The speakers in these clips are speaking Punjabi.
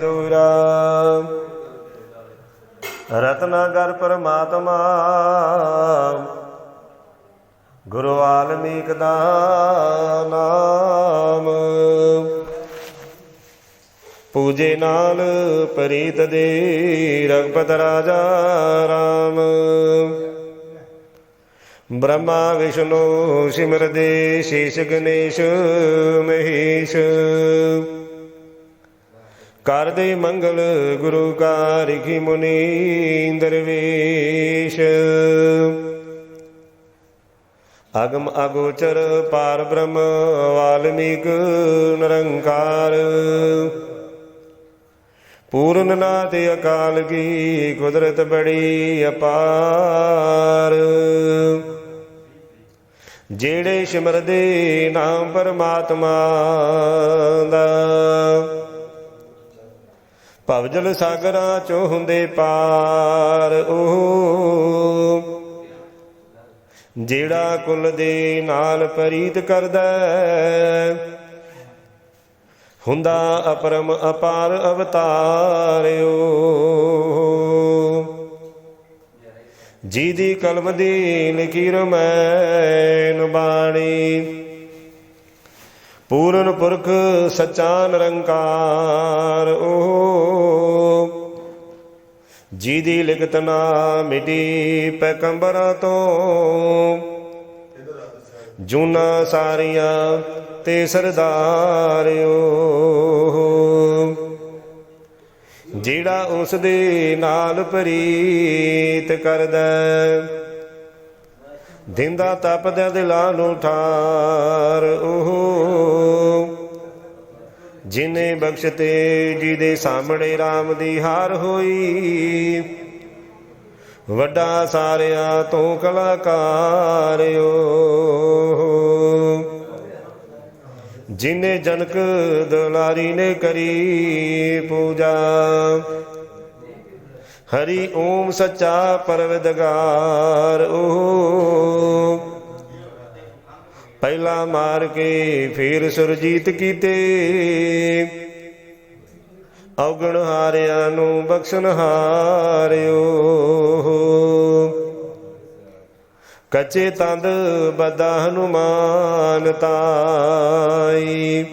ਦੂਰਾ। ਰਤਨਾਗਰ ਪਰਮਾਤਮਾ, ਗੁਰੂ ਵਾਲਮੀਕ ਦਾ ਨਾਮ। ਪੂਜੇ ਨਾਲ ਪ੍ਰੀਤ ਦੇ ਰਗਪਤ ਰਾਜਾ ਰਾਮ। ਬ੍ਰਹਮਾ, ਵਿਸ਼ਨੂੰ ਸਿਮਰਦੇ ਸ਼ੀਸ਼ ਗਣੇਸ਼ ਮਹੇਸ਼। ਕਰਦੇ ਮੰਗਲ ਗੁਰੂ ਕਾ ਰਿਖੀ ਮੁਨੀ ਦਰਵੇਸ਼। ਅਗਮ ਅਗੋਚਰ ਪਾਰ ਬ੍ਰਹਮ ਵਾਲਮੀਕ ਨਿਰੰਕਾਰ। ਪੂਰਨ ਨਾਥ ਅਕਾਲ ਕੀ ਕੁਦਰਤ ਬੜੀ ਅਪਾਰ। ਜਿਹੜੇ ਸਿਮਰਦੇ ਨਾਮ ਪਰਮਾਤਮਾ ਦਾ ਭਵਜਲ ਸਾਗਰਾਂ ਚੋਂ ਹੁੰਦੇ ਪਾਰ ਉਹ। ਜਿਹੜਾ ਕੁਲ ਦੇ ਨਾਲ ਪ੍ਰੀਤ ਕਰਦਾ ਹੁੰਦਾ ਅਪਰਮ ਅਪਾਰ ਅਵਤਾਰਿਓ ਜੀ ਦੀ ਕਲਮ ਦੀ ਲਕੀਰ ਮੈਨ ਬਾਣੀ। ਪੂਰਨ ਪੁਰਖ ਸਚਾ ਨਿਰੰਕਾਰ ਉਹ ਜੀ ਦੀ ਲਿਖਤ ਨਾ ਮਿਟੀ ਪੈਕੰਬਰਾਂ ਤੋਂ ਜੂਨਾ ਸਾਰੀਆਂ ਤੇ ਸਰਦਾਰਿਓ ਜਿਹੜਾ ਉਸ ਦੇ ਨਾਲ ਪ੍ਰੀਤ ਕਰਦਾ ਹੈ, ਦਿੰਦਾ ਤਪਦਿਆਂ ਦਿਲਾਂ ਨੂੰ ਠਾਰ ਜਿਨੇ ਬਖਸ਼ਤੇ ਜੀ ਦੇ ਸਾਹਮਣੇ RAM ਦੀ ਹਾਰ ਹੋਈ। ਵੱਡਾ ਸਾਰਿਆਂ ਤੋਂ ਕਲਾਕਾਰਿਓ ਜਿਨੇ ਜਨਕ ਦੁਲਾਰੀ ਨੇ ਕਰੀ ਪੂਜਾ, ਹਰੀ ਓਮ ਸੱਚਾ ਪਰਵਦਗਾਰ ਓ। ਪਹਿਲਾ ਮਾਰ ਕੇ ਫੇਰ ਸੁਰਜੀਤ ਕੀਤੇ। ਔਗਣ ਹਾਰਿਆਂ ਨੂੰ ਬਖਸ਼ਣ ਹਾਰਿਓ। ਕੱਚੇ ਤੰਦ ਬਦਾ ਹਨੂਮਾਨ ਤਾਈ।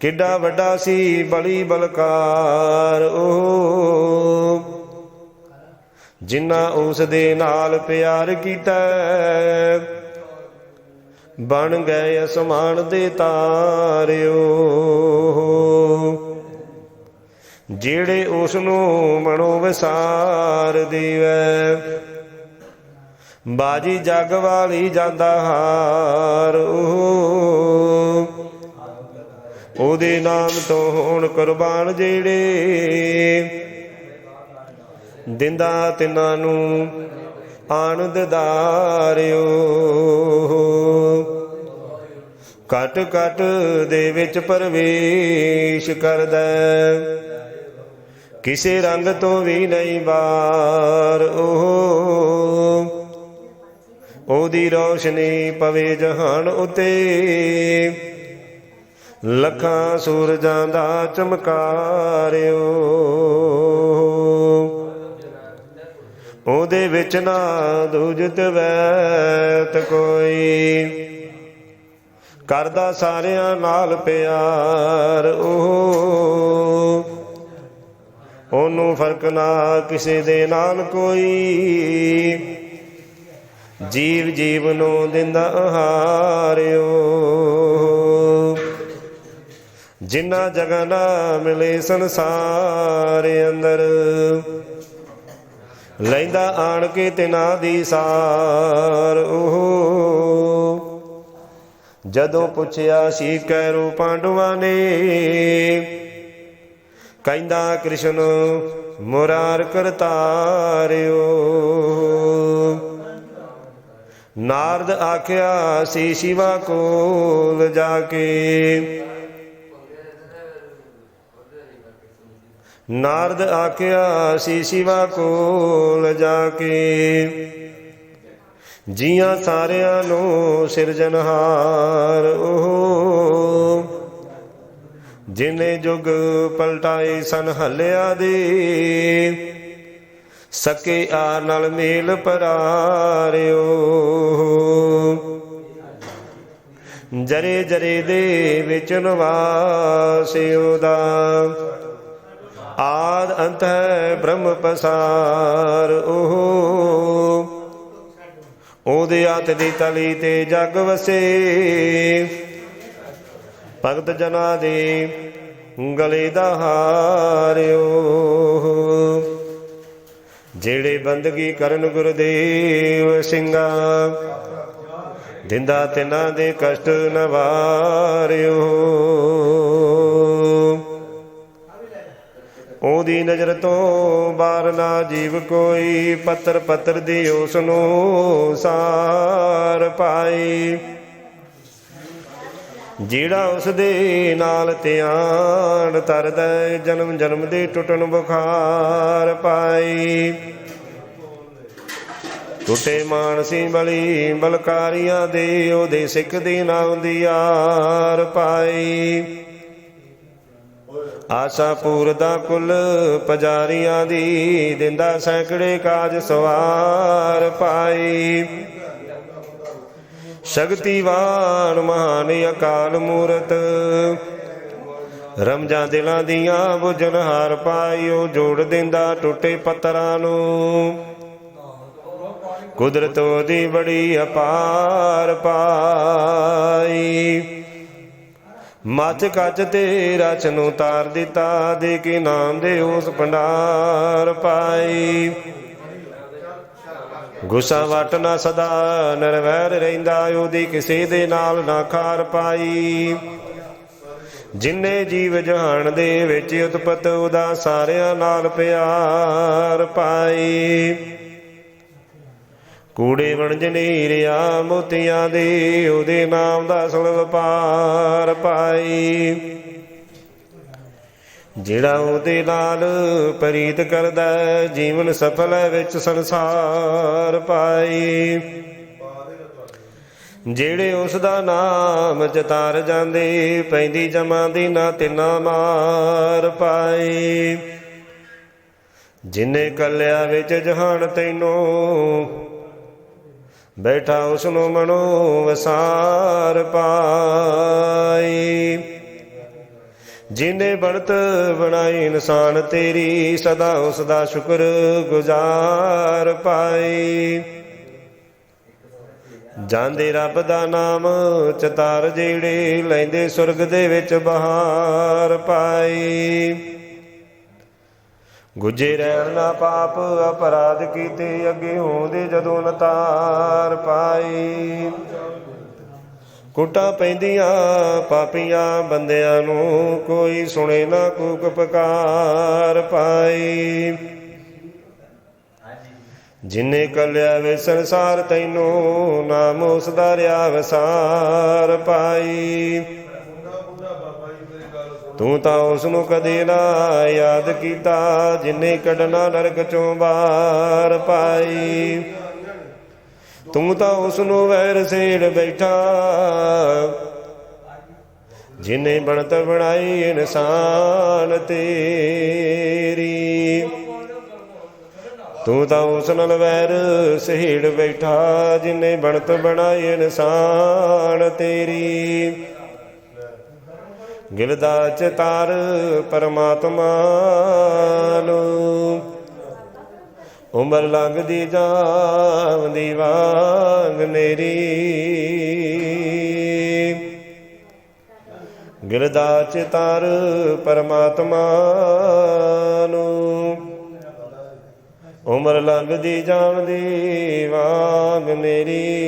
ਕਿੱਡਾ ਵੱਡਾ ਸੀ ਬਲੀ ਬਲਕਾਰ ਉਹ ਜਿਨ੍ਹਾਂ ਉਸ ਦੇ ਨਾਲ ਪਿਆਰ ਕੀਤਾ। ਬਣ ਗਏ ਅਸਮਾਨ ਦੇ ਤਾਰਿਓ। ਜਿਹੜੇ ਉਸ ਨੂੰ ਮਨੋ ਵਿਸਾਰ ਦੇਵੈ, ਬਾਜੀ ਜਗ ਵਾਲੀ ਜਾਂਦਾ ਹਾਰ ਉਹ ਉਹਦੇ ਨਾਮ ਤੋਂ ਹੋਣ ਕੁਰਬਾਨ ਜਿਹੜੇ, ਦਿੰਦਾ ਤਿਨਾਂ ਨੂੰ ਆਨੰਦ ਦਾਰਿਓ ਕਟ ਕਟ ਦੇ ਵਿੱਚ ਪਰਵੇਸ਼ ਕਰਦਾ ਕਿਸੇ ਰੰਗ ਤੋਂ ਵੀ ਨਹੀਂ ਬਾਰ ਉਹ। ਉਹਦੀ ਰੋਸ਼ਨੀ ਪਵੇ ਜਹਾਨ ਉਤੇ। ਲੱਖਾਂ ਸੂਰਜਾਂ ਦਾ ਚਮਕਾਰਿਓ। ਉਹਦੇ ਵਿੱਚ ਨਾ ਦੂਜਤ ਵੈਤ ਕੋਈ। ਕਰਦਾ ਸਾਰਿਆਂ ਨਾਲ ਪਿਆਰ ਉਹ। ਉਹਨੂੰ ਫ਼ਰਕ ਨਾ ਕਿਸੇ ਦੇ ਨਾਲ ਕੋਈ। ਜੀਵ ਜੀਵ ਨੂੰ ਦਿੰਦਾ ਆਹਾਰਿਓ ਜਿਨ੍ਹਾਂ ਜਗ੍ਹਾ ਨਾ ਮਿਲੇ ਸੰਸਾਰ ਅੰਦਰ। ਲੈਂਦਾ ਆਣ ਕੇ ਤਿਨਾ ਦੀ ਸਾਰ ਉਹ ਜਦੋਂ ਪੁੱਛਿਆ ਸੀ ਕੈਰੂ ਪਾਂਡਵਾਂ ਨੇ, ਕਹਿੰਦਾ ਕ੍ਰਿਸ਼ਨ ਮੁਰਾਰ ਕਰਤਾਰਿਓ। ਨਾਰਦ ਆਖਿਆ, ਸੀ ਸ਼ਿਵਾ ਕੋਲ ਜਾ ਕੇ ਨਾਰਦ ਆਖਿਆ ਸੀ ਸ਼ਿਵਾ ਕੋਲ ਜਾ ਕੇ ਜੀਆਂ ਸਾਰਿਆਂ ਨੂੰ ਸਿਰਜਣਹਾਰ ਉਹ। ਜਿਨੇ ਜੁਗ ਪਲਟਾਏ ਸਨ ਹੱਲਿਆ ਦੇ, ਸਕੇ ਆ ਨਾਲ ਮੇਲ ਪਰਾਰਿਓ। ਜਰੇ ਜਰੇ ਦੇ ਵਿੱਚ ਨਿਵਾਸਿਓ ਦਾ ਆਦ ਅੰਤ ਹੈ ਬ੍ਰਹਮ ਪਸਾਰ ਉਹ ਉਹਦੇ ਹੱਥ ਦੀ ਤਲੀ ਤੇ ਜਗ ਵਸੇ। ਭਗਤ ਜਨਾ ਦੇ ਗਲੇ ਦਾ ਹਾਰਿਓ ਜਿਹੜੇ ਬੰਦਗੀ ਕਰਨ ਗੁਰਦੇਵ ਸਿੰਘਾ, ਦਿੰਦਾ ਤਿਨਾਂ ਦੇ ਕਸ਼ਟ ਨਵਾਰਿਓ ਉਹਦੀ ਨਜ਼ਰ ਤੋਂ ਬਾਰ ਨਾ ਜੀਵ ਕੋਈ ਪੱਤਰ ਪੱਤਰ ਦੀ ਉਸ ਨੂੰ ਸਾਰ ਪਾਈ। ਜਿਹੜਾ ਉਸ ਦੇ ਨਾਲ ਧਿਆਨ ਤਰਦਾ ਹੈ, ਜਨਮ ਜਨਮ ਦੇ ਟੁੱਟਣ ਬੁਖਾਰ ਪਾਈ। ਟੁੱਟੇ ਮਾਨਸੀ ਬਲੀ ਬਲਕਾਰੀਆਂ ਦੇ ਉਹਦੇ ਸਿੱਖ ਦੀ ਨਾਮ ਦੀ ਆਰ ਪਾਈ। ਆਸਾ ਪੂਰਦਾ ਕੁਲ ਪਜਾਰੀਆਂ ਦੀ, ਦਿੰਦਾ ਸੈਂਕੜੇ ਕਾਜ ਸਵਾਰ ਪਾਈ ਸ਼ਕਤੀਵਾਨ ਮਹਾਨ ਅਕਾਲ ਮੂਰਤ, ਰਮਜਾਂ ਦਿਲਾਂ ਦੀਆਂ ਬੁਝਨ ਹਾਰ ਪਾਈਓ ਜੋੜ ਦਿੰਦਾ ਟੁੱਟੇ ਪੱਤਰਾਂ ਨੂੰ। ਕੁਦਰਤ ਉਹਦੀ ਬੜੀ ਅਪਾਰ ਪਾਈ। ਮੱਝ ਕੱਜ ਤੇ ਰਚ ਨੂੰ ਤਾਰ ਦਿੱਤਾ, ਦੇ ਕੇ ਨਾਮ ਦੇ ਉਸ ਭੰਡਾਰ ਪਾਈ। ਗੁੱਸਾ ਵਟ ਨਾ ਸਦਾ ਨਰਵੈਰ ਰਹਿੰਦਾ, ਉਹਦੀ ਕਿਸੇ ਦੇ ਨਾਲ ਨਾ ਖਾਰ ਪਾਈ। ਜਿਨੇ ਜੀਵ ਜਹਾਨ ਦੇ ਵਿੱਚ ਉਤਪਤ, ਉਹਦਾ ਸਾਰਿਆਂ ਨਾਲ ਪਿਆਰ ਪਾਈ। ਕੂੜੇ ਵਣਜਨੀਰਿਆ ਮੋਤੀਆਂ ਦੇ ਉਹਦੇ ਨਾਮ ਦਾ ਅਸਲ ਵਪਾਰ ਪਾਈ। ਜਿਹੜਾ ਉਹਦੇ ਨਾਲ ਪ੍ਰੀਤ ਕਰਦਾ, ਜੀਵਨ ਸਫਲ ਹੈ ਵਿੱਚ ਸੰਸਾਰ ਪਾਈ। ਜਿਹੜੇ ਉਸ ਦਾ ਨਾਮ ਚਤਾਰ ਜਾਂਦੇ, ਪੈਂਦੀ ਜਮਾ ਦੀ ਨਾ ਤਿੰਨਾ ਮਾਰ ਪਾਈ। ਜਿਨੇ ਕੱਲਿਆ ਵਿੱਚ ਜਹਾਨ ਤੈਨੂੰ ਬੈਠਾ ਉਸਨੂੰ ਮਨੋ ਵਸਾਰ ਪਾਈ। ਜਿਨੇ ਬਣਤ ਬਣਾਈ ਇਨਸਾਨ ਤੇਰੀ, ਸਦਾ ਉਸ ਦਾ ਸ਼ੁਕਰ ਗੁਜ਼ਾਰ ਪਾਈ। ਜਾਂਦੇ ਰੱਬ ਦਾ ਨਾਮ ਚਤਾਰ ਜਿਹੜੇ ਲੈਂਦੇ ਸੁਰਗ ਦੇ ਵਿੱਚ ਬਹਾਰ ਪਾਈ। ਗੁਜੇ ਰਹਿਣ ਨਾ ਪਾਪ, ਅਪਰਾਧ ਕੀਤੇ, ਅੱਗੇ ਹੋਂਦੇ ਜਦੋਂ ਨਤਾਰ ਪਾਈ ਕੁੱਟਾਂ ਪੈਂਦੀਆਂ, ਪਾਪੀਆਂ ਬੰਦਿਆਂ ਨੂੰ ਕੋਈ ਸੁਣੇ ਨਾ ਕੂਕ ਪਕਾਰ ਪਾਈ ਜਿਨੇ ਕਲਿਆ ਵੇ ਸੰਸਾਰ ਤੈਨੂੰ, ਨਾਮ ਉਸ ਦਾ ਰਿਆ ਵਸਾਰ ਪਾਈ ਤੂੰ ਤਾਂ ਉਸ ਨੂੰ ਕਦੇ ਨਾ ਯਾਦ ਕੀਤਾ, ਜਿਨੇ ਕੱਢਣਾ ਨਰਕ ਚੋਂ ਬਾਹਰ ਪਾਈ। ਤੂੰ ਤਾਂ ਉਸ ਨੂੰ ਵੈਰ ਸੇੜ ਬੈਠਾ। ਜਿਨੇ ਬਣਤ ਬਣਾਈ ਇਨਸਾਨ ਤੇਰੀ। ਤੂੰ ਤਾਂ ਉਸ ਨਾਲ ਵੈਰ ਸਹੇੜ ਬੈਠਾ, ਜਿਨੇ ਬਣਤ ਬਣਾਈ ਇਨਸਾਨ ਤੇਰੀ। ਗਿਲਦਾ ਚਤਾਰ ਪਰਮਾਤਮਾ ਨੂੰ। ਉਮਰ ਲੰਘਦੀ ਜਾਂਦੀ ਵਾਂਗ ਮੇਰੀ। ਗਿਰਦਾ ਚਿਤਾਰ ਪਰਮਾਤਮਾ ਨੂੰ। ਉਮਰ ਲੰਘਦੀ ਜਾਂਦੀ ਵਾਂਗ ਮੇਰੀ।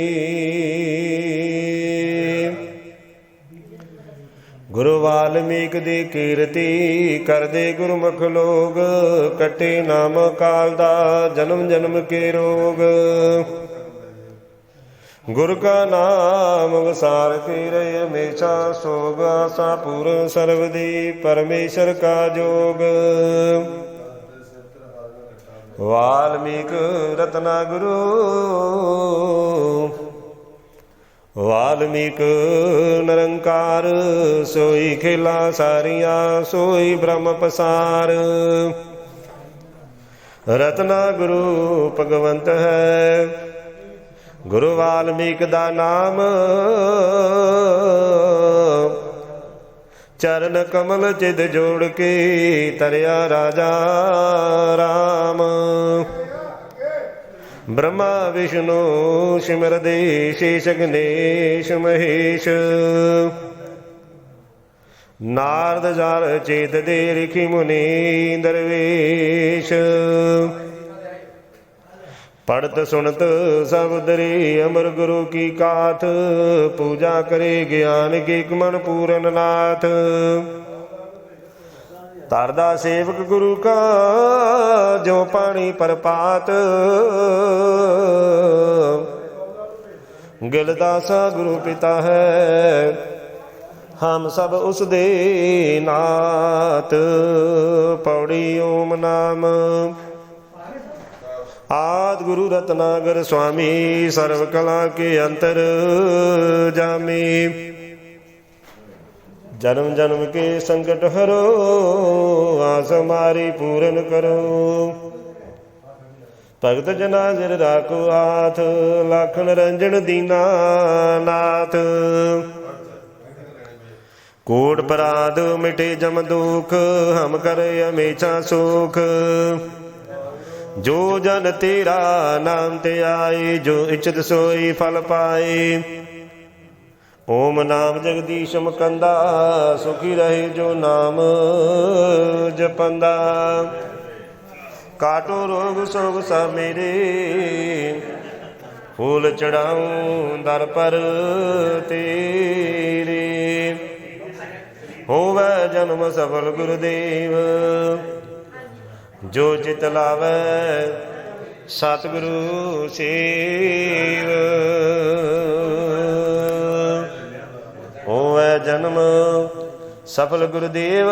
ਗੁਰੂ ਵਾਲਮੀਕ ਦੀ ਕੀਰਤੀ ਕਰਦੇ ਗੁਰਮੁਖ ਲੋਗ ਕਟੇ ਨਾਮ ਕਾਲ ਦਾ ਜਨਮ ਜਨਮ ਕੇ ਰੋਗ। ਗੁਰ ਕਾ ਨਾਮ ਵਸਾਰ ਕੇ ਰਹੇ ਹਮੇਸ਼ਾ ਸੋਗ, ਆਸਾ ਪੂਰਨ ਸਰਬ ਦੀ ਪਰਮੇਸ਼ਰ ਕਾ ਜੋਗ। ਵਾਲਮੀਕ ਰਤਨਾ ਗੁਰੂ ਵਾਲਮੀਕ ਨਿਰੰਕਾਰ, ਸੋਈ ਖੇਲਾ ਸਾਰੀਆਂ, ਸੋਈ ਬ੍ਰਹਮ ਪਸਾਰ। ਰਤਨਾ ਗੁਰੂ ਭਗਵੰਤ ਹੈ, ਗੁਰੂ ਵਾਲਮੀਕ ਦਾ ਨਾਮ। ਚਰਨ ਕਮਲ ਚਿਦ ਜੋੜ ਕੇ ਤਰਿਆ ਰਾਜਾ ਰਾਮ। ਬ੍ਰਹਮਾ, ਵਿਸ਼ਨੂੰ ਸਿਮਰਦੇ ਸ਼ੇਸ਼ ਗਣੇਸ਼ ਮਹੇਸ਼। ਨਾਰਦ ਜਲ ਚੇਤ ਦੇ ਰਿਖੀ ਮੁਨੀ ਦਰਵੇਸ਼। ਪੜਤ ਸੁਣਤ ਸਭ ਦਰੀ ਅਮਰ ਗੁਰੂ ਕੀ ਕਾਥ ਪੂਜਾ ਕਰੇ ਗਿਆਨ ਕੀ ਮਨ ਪੂਰਨ ਸੇਵਕ ਗੁਰੂ ਕਾ, ਜੋ ਪਾਣੀ ਪਰਪਾਤ। ਗਿਲਦਾਸਾ ਗੁਰੂ ਪਿਤਾ ਹੈ, ਹਮ ਸਭ ਉਸ ਦੇ ਨਾਤ। ਪੌੜੀ ਓਮ ਨਾਮ। ਆਦ ਗੁਰੂ ਰਤਨਾਗਰ ਸੁਆਮੀ, ਸਰਵ ਕਲਾ ਕੇ ਅੰਤਰ ਜਾਮੀ। ਜਨਮ ਜਨਮ ਕੇ ਸੰਕਟ ਹਰੋ, ਆਸ ਮਾਰੀ ਪੂਰਨ ਕਰੋ। ਭਗਤ ਜਨਾ ਜਿਰ ਰਾਖੋ ਆਥ ਲਖਨ ਰੰਜਨ ਦੀਨਾ ਨਾਥ। ਕੋਟ ਪਰਾਧ ਮਿਟੇ ਜਮ ਦੁਖ, ਹਮ ਕਰੇ ਹਮੇਸ਼ਾ ਸੁਖ। ਜੋ ਜਨ ਤੇਰਾ ਨਾਮ ਤੇ ਆਏ ਜੋ ਇਚਤ ਸੋਈ ਫਲ ਪਾਏ ਓਮ ਨਾਮ ਜਗਦੀਸ਼ ਮੁਕੰਦਾ ਸੁਖੀ ਰਹੇ ਜੋ ਨਾਮ ਜਪੰਦਾ। ਕਾਟੋ ਰੋਗ ਸੋਗ ਸਭ ਮੇਰੇ, ਫੂਲ ਚੜਾਉਂ ਦਰ ਪਰ ਤੇਰੇ। ਹੋਵੇ ਜਨਮ ਸਫਲ ਗੁਰਦੇਵ, ਜੋ ਚਿਤ ਲਾਵੇ ਸਤਿਗੁਰੂ ਸੇਵ। ਸਫਲ ਗੁਰਦੇਵ।